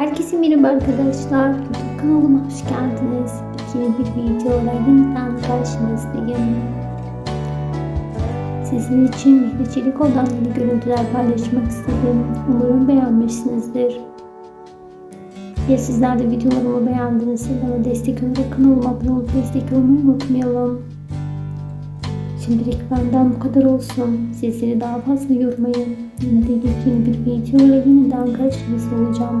Herkese merhaba arkadaşlar. YouTube kanalıma hoş geldiniz. Yeni bir videoyla yeniden karşınızdayım. Sizin için Mehmet Çelikoğlu'dan yeni görüntüler paylaşmak istedim. Umarım beğenmişsinizdir. Ya sizler de videolarımı beğendinizse bana destek olarak kanalıma abone olup destek olmayı unutmayalım. Şimdilik benden bu kadar olsun. Sizleri daha fazla yormayın. Yine de yeni bir video ile yeniden karşınızda olacağım.